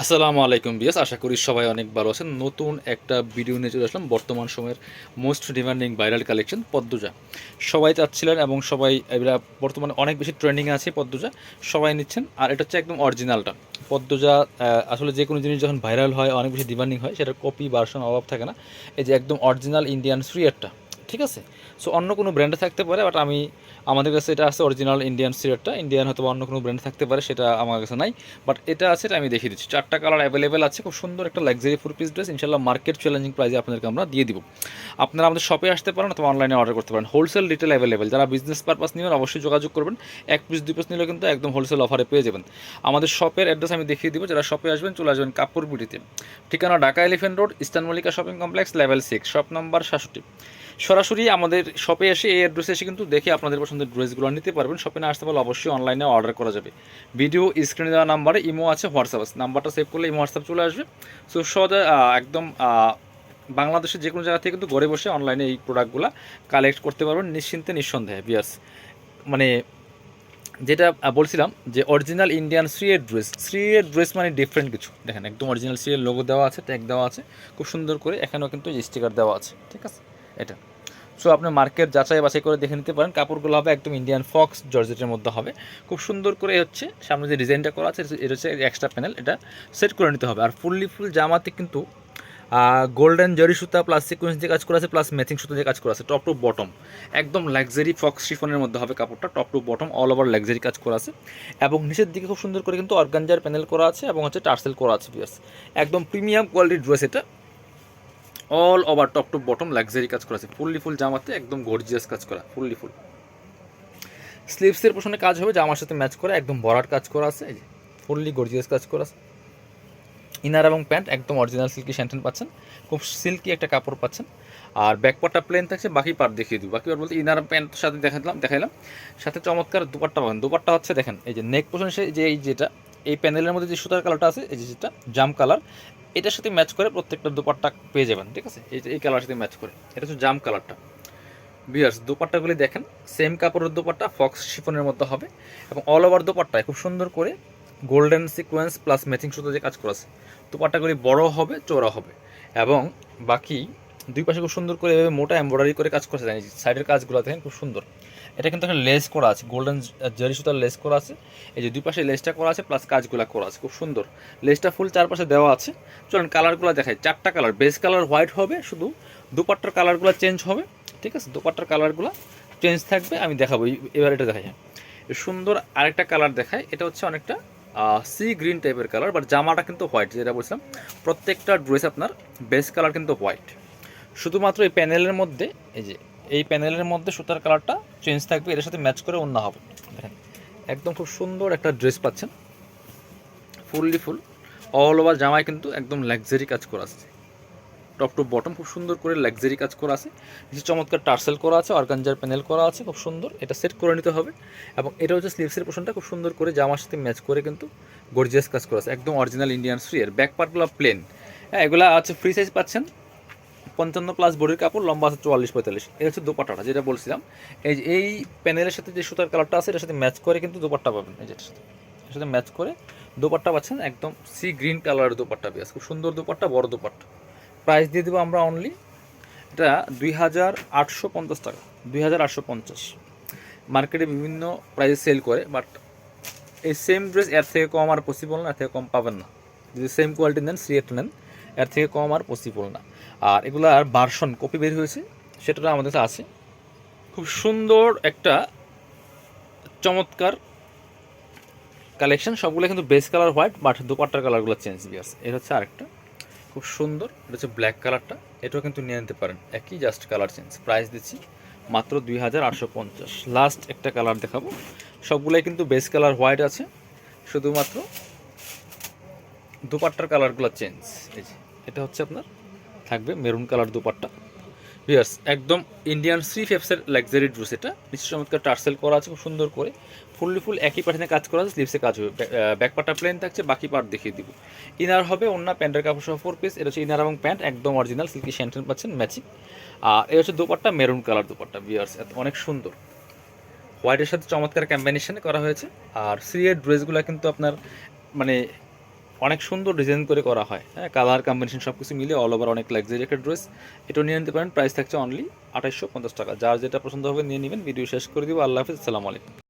আসসালামু আলাইকুম বিয়াস আশা করি সবাই অনেক ভালো আছেন। নতুন একটা ভিডিও নিয়ে চলে আসলাম বর্তমান সময়ের most demanding viral collection Padmaja. সবাই চাচ্ছিলেন এবং সবাই এরা বর্তমানে অনেক বেশি ট্রেন্ডিংয়ে আছে পদ্মজা। সবাই নিচ্ছেন, আর এটা হচ্ছে একদম অরিজিনালটা পদ্মজা আসলে যে কোনো জিনিস যখন ভাইরাল হয়, অনেক বেশি ডিমান্ডিং হয় সেটা কপি ভার্সন অভাব থাকে না। এই যে একদম অরিজিনাল ইন্ডিয়ান সুইয়ারটা ঠিক আছে? সো অন্য কোনো ব্র্যান্ডে থাকতে পারে বাট আমি, আমাদের কাছে এটা আছে অরিজিনাল ইন্ডিয়ান সিরেটটা ইন্ডিয়ান হয়তো অন্য কোনো ব্র্যান্ড থাকতে পারে, সেটা আমার কাছে নাই। বাট এটা আছে, এটা আমি দেখিয়ে দিচ্ছি। চারটা কালার অ্যাভেলেবেল আছে, খুব সুন্দর একটা লাক্সারি ফুল পিস ড্রেস ইনশাল্লাহ মার্কেট চ্যালেঞ্জিং প্রাইসে আপনাদেরকে আমরা দিয়ে দিব। আপনারা আমাদের শপে আসতে পারেন অথবা অনলাইনে অর্ডার করতে পারেন। হোলসেল রিটেল অ্যাভেলেবেল যারা বিজনেস পারপাস নেবেন, অবশ্যই যোগাযোগ করবেন। এক পিস দুই পিস নিলেও কিন্তু একদম হোলসেল অফারে পেয়ে যাবেন। আমাদের শপের অ্যাড্রেস আমি দেখিয়ে দিব। যারা শপে আসবেন, চলে আসবেন কাপুর বিটিতে ঠিকানা Dhaka elephant road, eastern Mallika shopping complex level six shop number সাতষট্টি। সরাসরি আমাদের শপে এসে এই অ্যাড্রেসে এসে কিন্তু দেখে আপনাদের পছন্দের ড্রেসগুলো নিতে পারবেন। শপে না আসতে পারলে অবশ্যই অনলাইনে অর্ডার করা যাবে। ভিডিও স্ক্রিনে দেওয়া নাম্বারে ইমো আছে হোয়াটসঅ্যাপ আছে। নাম্বারটা সেভ করলে ইমো হোয়াটসঅ্যাপ চলে আসবে। সো সদা একদম বাংলাদেশের যে কোনো জায়গা থেকে কিন্তু ঘরে বসে অনলাইনে এই প্রোডাক্টগুলো কালেক্ট করতে পারবেন নিশ্চিন্তে, নিঃসন্দেহে বিয়াস মানে যেটা বলছিলাম যে অরিজিনাল ইন্ডিয়ান শ্রীয়ের ড্রেস শ্রীয়ের ড্রেস মানে ডিফারেন্ট কিছু। দেখেন, একদম অরিজিনাল শ্রীয়ের লোগো দেওয়া আছে ট্যাগ দেওয়া আছে। খুব সুন্দর করে এখানেও কিন্তু স্টিকার দেওয়া আছে। ঠিক আছে? এটা। সো আপনি মার্কেট যাচাই বাছাই করে দেখে নিতে পারেন। কাপড়গুলো হবে একদম ইন্ডিয়ান ফক্স জর্জেটের মধ্যে হবে। খুব সুন্দর করে হচ্ছে, সামনে যে ডিজাইনটা করা আছে, এটা হচ্ছে এক্সট্রা প্যানেল এটা সেট করে নিতে হবে। আর ফুললি ফুল জামাতে কিন্তু গোল্ডেন জরি সুতা প্লাস সিকোয়েন্স দিয়ে কাজ করা আছে প্লাস ম্যাচিং সুতা দিয়ে কাজ করা আছে টপ টু বটম একদম লাক্সারি ফক্স শিফনের মধ্যে হবে কাপড়টা top to bottom all over luxury কাজ করা আছে। এবং নিচের দিকে খুব সুন্দর করে কিন্তু অর্গানজার প্যানেল করা আছে এবং হচ্ছে টার্সেল করা আছে বিয়াস একদম প্রিমিয়াম কোয়ালিটির ড্রেস এটা। All over top to bottom luxury কাজ করা আছে। ফুললি ফুল জামাতে একদম গর্জিয়াস কাজ করা, ফুললি ফুল। স্লিভসের পোষণে কাজ হবে, জামার সাথে ম্যাচ করা, একদম বরাট কাজ করা আছে, এই যে ফুললি গর্জিয়াস কাজ করা আছে। ইনার এবং প্যান্ট একদম অরিজিনাল সিল্কি স্যান্টেন পাচ্ছেন, খুব সিল্কি একটা কাপড় পাচ্ছেন। আর ব্যাকপার্টটা প্লেন থাকছে, বাকি পার্ট দেখিয়ে দিই বাকি পার্ট বলতে ইনার প্যান্ট সাথে দেখালাম, দেখাইলাম। সাথে চমৎকার দুপাট্টা পাবেন। দুপাট্টা হচ্ছে দেখেন, এই যে নেক পোষণ সে যে এই যেটা, এই প্যানেলের মধ্যে যে সুতার কালারটা আছে, এই যে যেটা, জাম কালার এটার সাথে ম্যাচ করে প্রত্যেকটা দুপাট্টা পেয়ে যাবেন, ঠিক আছে? এই কালারের সাথে ম্যাচ করে। এটা হচ্ছে জাম কালারটা বিয়ার্স দুপাট্টাগুলি দেখেন সেম কাপড়ের দুপাট্টা ফক্স শিফনের মধ্যে হবে এবং অল ওভার দুপাট্টায় খুব সুন্দর করে গোল্ডেন সিকোয়েন্স প্লাস ম্যাচিং সুতো যে কাজ করেছে দুপাট্টাগুলি বড় হবে চওড়া হবে এবং বাকি দুই পাশে খুব সুন্দর করে এভাবে মোটা এমব্রয়ডারি করে কাজ করেছে জানি সাইডের কাজগুলো দেখেন খুব সুন্দর। এটা কিন্তু একটা লেস করা আছে গোল্ডেন জারি সুতার লেস করা আছে। এই যে দুই পাশে লেসটা করা আছে প্লাস কাজগুলো করা আছে, খুব সুন্দর। লেসটা ফুল চারপাশে দেওয়া আছে। চলুন কালারগুলো দেখাই। চারটা কালার বেস কালার হোয়াইট হবে, শুধু দুপাট্টার কালারগুলো চেঞ্জ হবে, ঠিক আছে? দুপাট্টার কালারগুলো চেঞ্জ থাকবে, আমি দেখাবো। এবার এটা দেখাই হ্যাঁ। সুন্দর আরেকটা কালার দেখায় এটা হচ্ছে অনেকটা সি গ্রিন টাইপের কালার বাট জামাটা কিন্তু হোয়াইট যেটা বলছিলাম, প্রত্যেকটা ড্রেস আপনার বেস কালার কিন্তু হোয়াইট শুধুমাত্র এই প্যানেলের মধ্যে, এই যে, এই প্যানেলের মধ্যে সুতার কালারটা চেঞ্জ থাকবে এর সাথে ম্যাচ করে অন্য হবে। দেখেন, একদম খুব সুন্দর একটা ড্রেস পাচ্ছেন। ফুললি ফুল অল ওভার জামায় কিন্তু একদম লাক্সারি কাজ করা আছে। টপ টু বটম খুব সুন্দর করে লাক্সারি কাজ করা আছে। নিচে চমৎকার টার্সেল করা আছে, অর্গানজার প্যানেল করা আছে, খুব সুন্দর। এটা সেট করে নিতে হবে। এবং এটা হচ্ছে স্লিভসের পোর্শনটা খুব সুন্দর করে জামার সাথে ম্যাচ করে কিন্তু গর্জিয়াস কাজ করা আছে। একদম অরিজিনাল ইন্ডিয়ান ফ্রি এর ব্যাক পার্টগুলো প্লেন হ্যাঁ এগুলো আছে ফ্রি সাইজ পাচ্ছেন। পঞ্চান্ন প্লাস বডির কাপড়, লম্বা আছে চুয়াল্লিশ, পঁয়তাল্লিশ। এই হচ্ছে দোপাট্টাটা, যেটা বলছিলাম। এই যে এই প্যানেলের সাথে যে সুতার কালারটা আছে, এটার সাথে ম্যাচ করে কিন্তু দোপাট্টা পাবেন। এই যেটার সাথে। এর সাথে ম্যাচ করে দোপাট্টা পাচ্ছেন একদম সি গ্রিন কালারের দোপাট্টা পেয়ে খুব সুন্দর দোপাট্টা, বড় দোপাট্টা। প্রাইস দিয়ে দেবো আমরা অনলি এটা দুই হাজার আটশো পঞ্চাশ টাকা, দুই হাজার আটশো পঞ্চাশ। মার্কেটে বিভিন্ন প্রাইসে সেল করে বাট এই সেম ড্রেস এর থেকে কম আর পসিবল না, এর থেকে কম পাবেন না। যদি সেম কোয়ালিটি নেন সিএট নেন এর থেকে কম আর পসিবল না। আর এগুলার আর ভার্সন কপি বের হয়েছে সেটা আমাদের কাছে আছে। খুব সুন্দর একটা চমৎকার কালেকশন সবগুলো কিন্তু বেস কালার হোয়াইট বাট দুপাট্টার কালারগুলো চেঞ্জ বিয়ার্স এটা হচ্ছে আরেকটা। খুব সুন্দর, এটা হচ্ছে ব্ল্যাক কালারটা এটাও কিন্তু নিয়ে নিতে পারেন। একই জাস্ট কালার চেঞ্জ প্রাইস দিচ্ছি মাত্র দুই হাজার আটশো পঞ্চাশ। লাস্ট একটা কালার দেখাবো। সবগুলোই কিন্তু বেস কালার হোয়াইট আছে। শুধুমাত্র দুপাট্টার কালারগুলো চেঞ্জ এই যে। এটা হচ্ছে আপনার, থাকবে মেরুন কালার দুপাট্টা। বিয়ার্স একদম ইন্ডিয়ান থ্রি ফেপসের লাক্সারি ড্রেস এটা। নিশ্চয় চমৎকার টার্সেল করা আছে, খুব সুন্দর করে। ফুললি ফুল একই প্যাটার্নে কাজ করা আছে স্লিভসে কাজ হবে। ব্যাক পার্টটা প্লেন থাকছে, বাকি পার্ট দেখিয়ে দিব। ইনার হবে অন্য প্যান্টের কাপড় সহ ফোর পিস এটা হচ্ছে ইনার এবং প্যান্ট একদম অরিজিনাল সিল্কি স্যান্টেন পাচ্ছেন ম্যাচিং আর এই হচ্ছে দুপাট্টা মেরুন কালার দুপাট্টা বিয়ার্স অনেক সুন্দর। হোয়াইটের সাথে চমৎকার কম্বিনেশনে করা হয়েছে। আর সিরিয়ার ড্রেসগুলো কিন্তু আপনার মানে অনেক সুন্দর ডিজাইন করে করা হয়। হ্যাঁ কালার কম্বিনেশন সব কিছু মিলে অল ওভার অনেক লাক্সারি একটা ড্রেস এটা নিয়ে নিতে পারেন প্রাইস থাকছে অনলি আঠাইশশো পঞ্চাশ টাকা। যার যেটা পছন্দ হবে নিয়ে নেবেন। ভিডিও শেষ করে দিব। আল্লাহ হাফিজ। আসসালামু আলাইকুম।